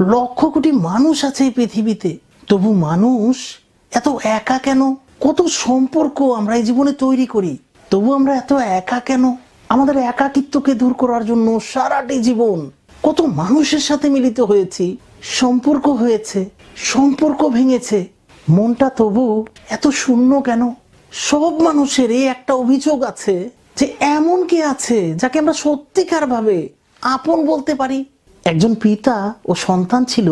লক্ষ কোটি মানুষ আছে এই পৃথিবীতে। তবু মানুষ এত একা কেন? কত সম্পর্ক আমরা এই জীবনে তৈরি করি? তবু আমরা এত একা কেন? আমাদের একাকিত্বকে দূর করার জন্য সারাটি জীবন কত মানুষের সাথে মিলিত হয়েছি। সম্পর্ক হয়েছে, সম্পর্ক ভেঙেছে। মনটা তবু এত শূন্য কেন? সব মানুষের এই একটা অভিযোগ আছে যে এমন কে আছে যাকে আমরা সত্যিকার ভাবে আপন বলতে পারি? একজন পিতা ও সন্তান ছিল,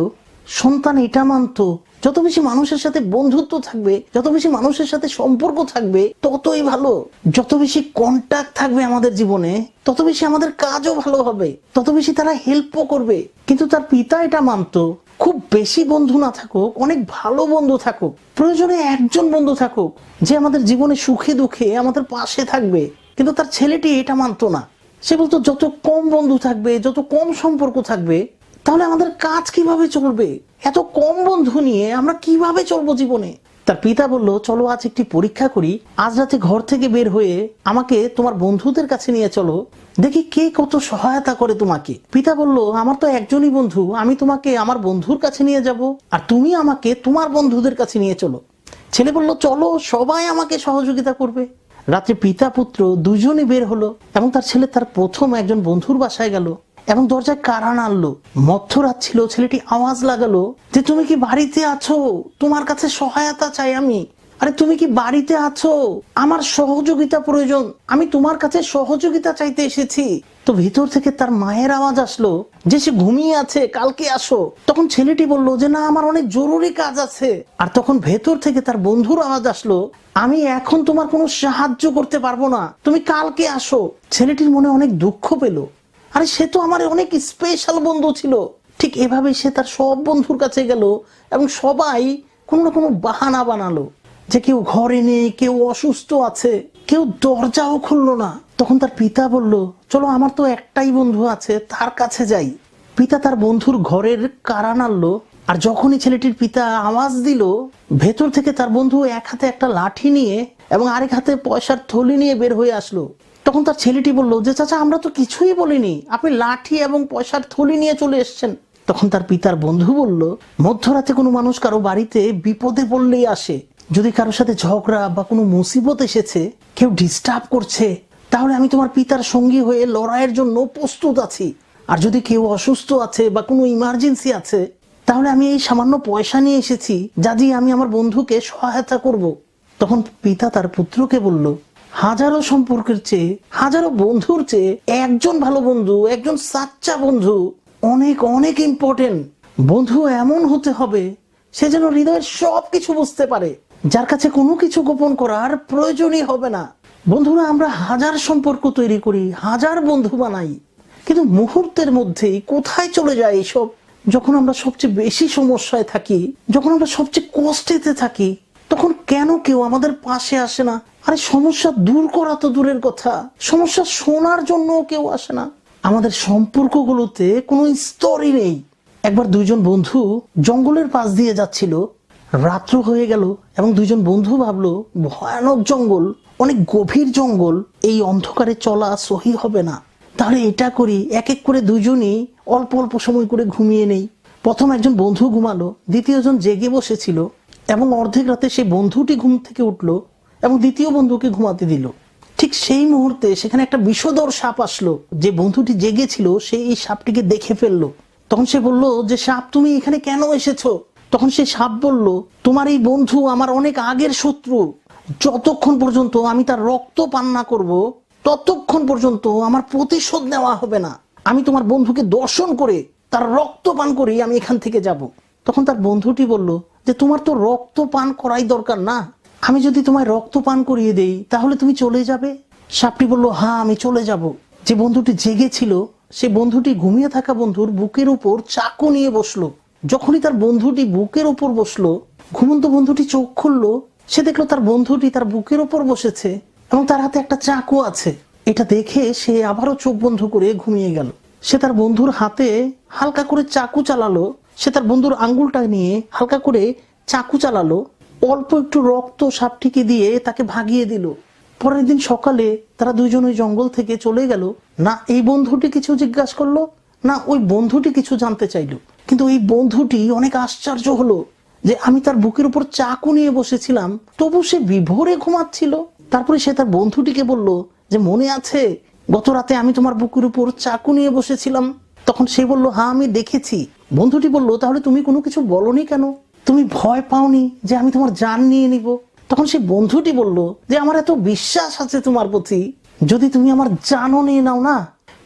সন্তান এটা মানতো, যত বেশি মানুষের সাথে বন্ধুত্ব থাকবে, যত বেশি মানুষের সাথে সম্পর্ক থাকবে, ততই ভালো। যত বেশি কন্টাক্ট থাকবে আমাদের জীবনে, তত বেশি আমাদের কাজও ভালো হবে, তত বেশি তারা হেল্পও করবে। কিন্তু তার পিতা এটা মানতো, খুব বেশি বন্ধু না থাকুক, অনেক ভালো বন্ধু থাকুক, প্রয়োজনে একজন বন্ধু থাকুক, যে আমাদের জীবনে সুখে দুঃখে আমাদের পাশে থাকবে, কিন্তু তার ছেলেটি এটা মানতো না। সে বলতো, যত কম বন্ধু থাকবে, যত কম সম্পর্ক থাকবে, তাহলে আমাদের কাজ কীভাবে চলবে? এত কম বন্ধু নিয়ে আমরা কীভাবে চলবো জীবনে? তার পিতা বলল, চলো, আজ একটি পরীক্ষা করি। আজ রাতে ঘর থেকে বের হয়ে আমাকে তোমার বন্ধুদের কাছে নিয়ে চলো। দেখি কে কত সহায়তা করে তোমাকে। পিতা বলল, আমার তো একজনই বন্ধু, আমি তোমাকে আমার বন্ধুর কাছে নিয়ে যাব, আর তুমি আমাকে তোমার বন্ধুদের কাছে নিয়ে চলো। ছেলে বলল, চলো, সবাই আমাকে সহযোগিতা করবে। রাত্রে পিতা পুত্র দুজনে বের হলো এবং তার ছেলে তার প্রথম একজন বন্ধুর বাসায় গেল এবং দরজায় কারা নাড়লো মধ্যরাত ছিল, ছেলেটি আওয়াজ লাগালো যে, তুমি কি বাড়িতে আছো? তোমার কাছে সহায়তা চাই আমি। আরে তুমি কি বাড়িতে আছো? আমার সহযোগিতা প্রয়োজন। আমি তোমার কাছে সহযোগিতা চাইতে এসেছি। তো ভিতর থেকে তার মায়ের আওয়াজ আসলো যে সে ঘুমিয়ে আছে, কালকে আসো। তখন ছেলেটি বলল যে, না, আমার অনেক জরুরি কাজ আছে। আর তখন ভেতর থেকে তার বন্ধুর আওয়াজ আসলো, আমি এখন তোমার কোনো সাহায্য করতে পারব না। তুমি কালকে আসো। ছেলেটির মনে অনেক দুঃখ পেল। আরে, সে তো আমার অনেক স্পেশাল বন্ধু ছিল। ঠিক এভাবে সে তার সব বন্ধুর কাছে গেল এবং সবাই কোনো না কোনো বাহানা বানালো। যে কেউ ঘরে নেই, কেউ অসুস্থ আছে, কেউ দরজাও খুললো না। তখন তার পিতা বলল, চলো আমার তো একটাই বন্ধু আছে, তার কাছে যাই। পিতা তার বন্ধুর ঘরের কারা নাড়লো, আর যখনই ছেলেটির পিতা আওয়াজ দিল, ভেতর থেকে তার বন্ধু এক হাতে একটা লাঠি নিয়ে এবং আরেক হাতে পয়সার থলি নিয়ে বের হয়ে আসলো। তখন তার ছেলেটি বলল, যে চাচা, আমরা তো কিছুই বলিনি, আপনি লাঠি এবং পয়সার থলি নিয়ে চলে এসছেন। তখন তার পিতার বন্ধু বলল, মধ্যরাতে কোনো মানুষ কারও বাড়িতে বিপদে পড়লেই আসে যদি কারোর সাথে ঝগড়া বা কোনো মুসিবত এসেছে, কেউ ডিস্টার্ব করছে, তাহলে আমি তোমার পিতার সঙ্গী হয়ে লড়াইয়ের জন্য প্রস্তুত আছি। আর যদি কেউ অসুস্থ আছে বা কোনো ইমার্জেন্সি আছে, তাহলে আমি এই সামান্য পয়সা নিয়ে এসেছি যা দিয়ে আমি আমার বন্ধুকে সহায়তা করব। তখন পিতা তার পুত্রকে বলল, হাজারো সম্পর্কের চেয়ে, হাজারো বন্ধুর চেয়ে একজন ভালো বন্ধু, একজন সাচ্চা বন্ধু অনেক অনেক ইম্পর্টেন্ট বন্ধু এমন হতে হবে, সে যেন হৃদয়ের সব কিছু বুঝতে পারে। যার কাছে কোনো কিছু গোপন করার প্রয়োজনই হবে না। বন্ধুরা, আমরা হাজার সম্পর্ক তৈরি করি, হাজার বন্ধু বানাই, কিন্তু মুহূর্তের মধ্যেই কোথায় চলে যায় এইসব? যখন আমরা সবচেয়ে বেশি সমস্যায় থাকি, যখন আমরা সবচেয়ে কষ্টেতে থাকি, তখন কেন কেউ আমাদের পাশে আসে না? আরে, সমস্যা দূর করা তো দূরের কথা। সমস্যা শোনার জন্য কেউ আসে না। আমাদের সম্পর্কগুলোতে কোনো স্তরই নেই। একবার দুইজন বন্ধু জঙ্গলের পাশ দিয়ে যাচ্ছিল রাত্র হয়ে গেল এবং দুজন বন্ধু ভাবলো, ভয়ানক জঙ্গল, অনেক গভীর জঙ্গল, এই অন্ধকারে চলা সহি হবে না। তাহলে এটা করি, এক এক করে দুজনই অল্প অল্প সময় করে ঘুমিয়ে নেই। প্রথম একজন বন্ধু ঘুমালো দ্বিতীয়জন জেগে বসেছিল এবং অর্ধেক রাতে সেই বন্ধুটি ঘুম থেকে উঠল এবং দ্বিতীয় বন্ধুকে ঘুমাতে দিল। ঠিক সেই মুহূর্তে সেখানে একটা বিষধর সাপ আসলো। যে বন্ধুটি জেগেছিল, সে এই সাপটিকে দেখে ফেলল। তখন সে বলল, যে সাপ, তুমি এখানে কেন এসেছ? তখন সে সাপ বলল, তোমার এই বন্ধু আমার অনেক আগের শত্রু। যতক্ষণ পর্যন্ত আমি তার রক্ত পান না করব, ততক্ষণ পর্যন্ত আমার প্রতিশোধ নেওয়া হবে না। আমি তোমার বন্ধুকে দর্শন করে তার রক্ত পান করেই আমি এখান থেকে যাব। তখন তার বন্ধুটি বলল, যে তোমার তো রক্ত পান করাই দরকার না। আমি যদি তোমায় রক্ত পান করিয়ে দেই, তাহলে তুমি চলে যাবে? সাপটি বলল হ্যাঁ আমি চলে যাব। যে বন্ধুটি জেগেছিল সে বন্ধুটি ঘুমিয়ে থাকা বন্ধুর বুকের উপর চাকু নিয়ে বসল। যখনই তার বন্ধুটি বুকের উপর বসল, ঘুমন্ত বন্ধুটি চোখ খুললো, সে দেখল তার বন্ধুটি তার বুকের উপর বসেছে এবং তার হাতে একটা চাকু আছে। এটা দেখে সে আবারও চোখ বন্ধ করে ঘুমিয়ে গেল। সে তার বন্ধুর হাতে হালকা করে চাকু চালালো, সে তার বন্ধুর আঙ্গুলটা নিয়ে হালকা করে চাকু চালালো, অল্প একটু রক্ত সাপটিকে দিয়ে তাকে ভাগিয়ে দিল। পরের দিন সকালে তারা দুইজন ওই জঙ্গল থেকে চলে গেল। না, এই বন্ধুটি কিছু জিজ্ঞাসা করল না, ওই বন্ধুটি কিছু জানতে চাইল। কিন্তু ওই বন্ধুটি অনেক আশ্চর্য হলো যে আমি তার বুকের উপর চাকু নিয়ে বসেছিলাম, তবু সে বিভোরে ঘুমাচ্ছিল। তারপরে সে তার বন্ধুটিকে বলল যে, মনে আছে গত রাতে আমি তোমার বুকের উপর চাকু নিয়ে বসেছিলাম? তখন সে বলল হ্যাঁ আমি দেখেছি। বন্ধুটি বলল, তাহলে তুমি কোনো কিছু বলনি কেন? তুমি ভয় পাওনি যে আমি তোমার জান নিয়ে নিব? তখন সেই বন্ধুটি বলল, যে আমার এত বিশ্বাস আছে তোমার প্রতি, যদি তুমি আমার জানও নিয়ে নাও না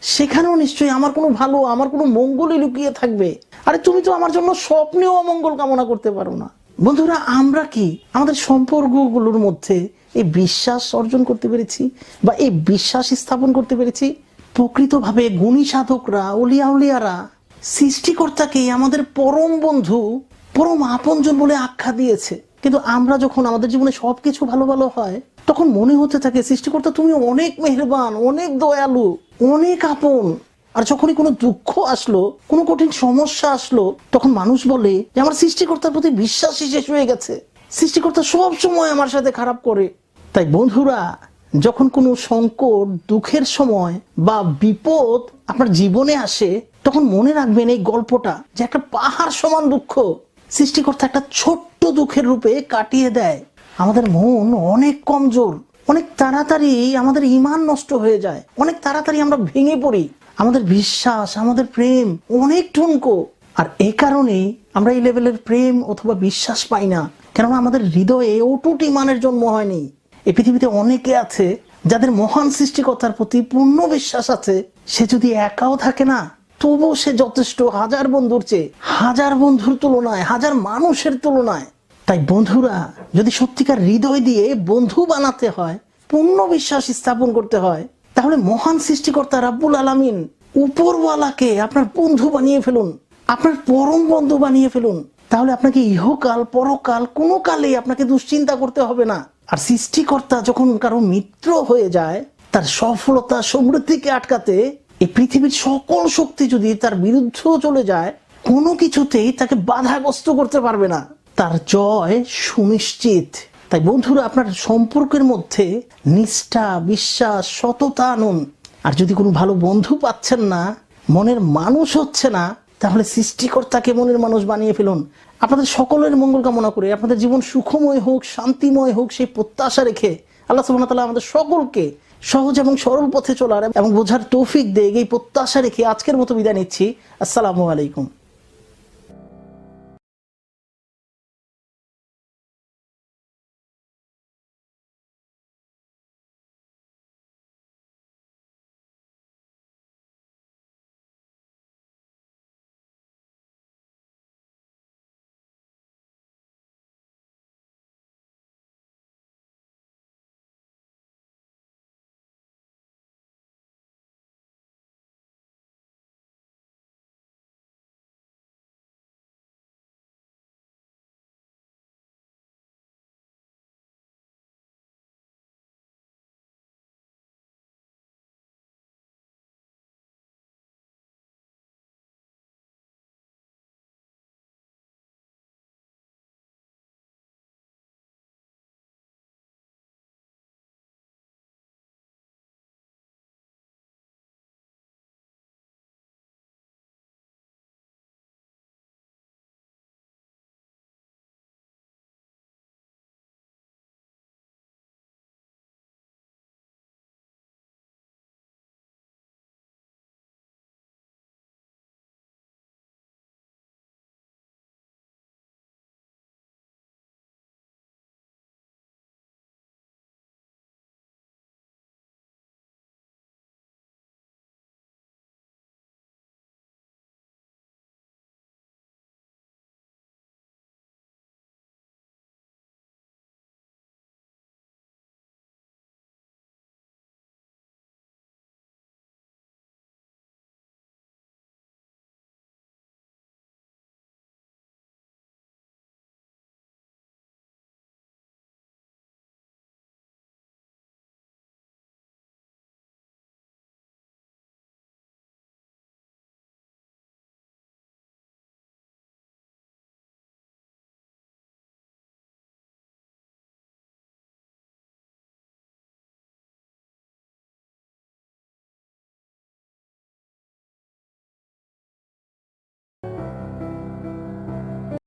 সেখানেও নিশ্চয়ই আমার কোনো ভালো, আমার কোনো মঙ্গলই লুকিয়ে থাকবে। আরে তুমি তো আমার জন্য স্বপ্নেও অমঙ্গল কামনা করতে পারো না। বন্ধুরা, আমরা কি আমাদের সম্পর্কগুলোর মধ্যে এই বিশ্বাস অর্জন করতে পেরেছি বা এই বিশ্বাস স্থাপন করতে পেরেছি? প্রকৃতভাবে গুণী সাধকরা, অলিয়া উলিয়ারা সৃষ্টিকর্তাকে আমাদের পরম বন্ধু, পরম আপনজন বলে আখ্যা দিয়েছে। কিন্তু আমরা যখন আমাদের জীবনে সবকিছু ভালো ভালো হয়, তখন মনে হতে থাকে, সৃষ্টিকর্তা তুমি অনেক মেহেরবান, অনেক দয়ালু। অনেক আপন। আর যখনই কোনো দুঃখ আসলো, কোনো কঠিন সমস্যা আসলো, তখন মানুষ বলে যে, আমার সৃষ্টিকর্তার প্রতি বিশ্বাসই শেষ হয়ে গেছে। সৃষ্টিকর্তা সব সময় আমার সাথে খারাপ করে। তাই বন্ধুরা, যখন কোনো সংকট, দুঃখের সময় বা বিপদ আপনার জীবনে আসে, তখন মনে রাখবেন এই গল্পটা যে, একটা পাহাড় সমান দুঃখ। সৃষ্টিকর্তা একটা ছোট্ট দুঃখের রূপে কাটিয়ে দেয়। আমাদের মন অনেক কমজোর। অনেক তাড়াতাড়ি আমাদের ইমান নষ্ট হয়ে যায়। অনেক তাড়াতাড়ি আমরা ভেঙে পড়ি। আমাদের বিশ্বাস, আমাদের প্রেম অনেক ঠুনকো। আর এই কারণেই আমরা এই লেভেলের প্রেম অথবা বিশ্বাস পাই না। কেননা আমাদের হৃদয়ে অটুট ইমানের জন্ম হয়নি। এই পৃথিবীতে অনেকে আছে যাদের মহান সৃষ্টিকর্তার প্রতি পূর্ণ বিশ্বাস আছে। সে যদি একাও থাকে না, তবুও সে যথেষ্ট হাজার বন্ধুর চেয়ে, হাজার বন্ধুর তুলনায়, হাজার মানুষের তুলনায় তাই বন্ধুরা, যদি সত্যিকার হৃদয় দিয়ে বন্ধু বানাতে হয় পূর্ণ বিশ্বাস স্থাপন করতে হয়, তাহলে মহান সৃষ্টিকর্তা রাব্বুল আলামিন উপরওয়ালাকে আপনার বন্ধু বানিয়ে ফেলুন, আপনার পরম বন্ধু বানিয়ে ফেলুন। তাহলে আপনাকে ইহকাল, পরকাল, কোনো কালেই আপনাকে দুশ্চিন্তা করতে হবে না। আর সৃষ্টিকর্তা যখন কারও মিত্র হয়ে যায়, তার সফলতা সমৃদ্ধিকে আটকাতে এই পৃথিবীর সকল শক্তি যদি তার বিরুদ্ধেও চলে যায়, কোনো কিছুতেই তাকে বাধাগ্রস্ত করতে পারবে না। তার জয় সুনিশ্চিত। তাই বন্ধুরা, আপনার সম্পর্কের মধ্যে নিষ্ঠা, বিশ্বাস, সততা আনুন। আর যদি কোনো ভালো বন্ধু পাচ্ছেন না, মনের মানুষ হচ্ছে না, তাহলে সৃষ্টিকর্তাকে মনের মানুষ বানিয়ে ফেলুন। আপনাদের সকলের মঙ্গল কামনা করে, আপনাদের জীবন সুখময় হোক, শান্তিময় হোক, সেই প্রত্যাশা রেখে আল্লাহ সুবহানাহু তালা আমাদের সকলকে সহজ এবং সরল পথে চলার এবং বোঝার তৌফিক দেয়। এই প্রত্যাশা রেখে আজকের মতো বিদায় নিচ্ছি। আসসালামু আলাইকুম।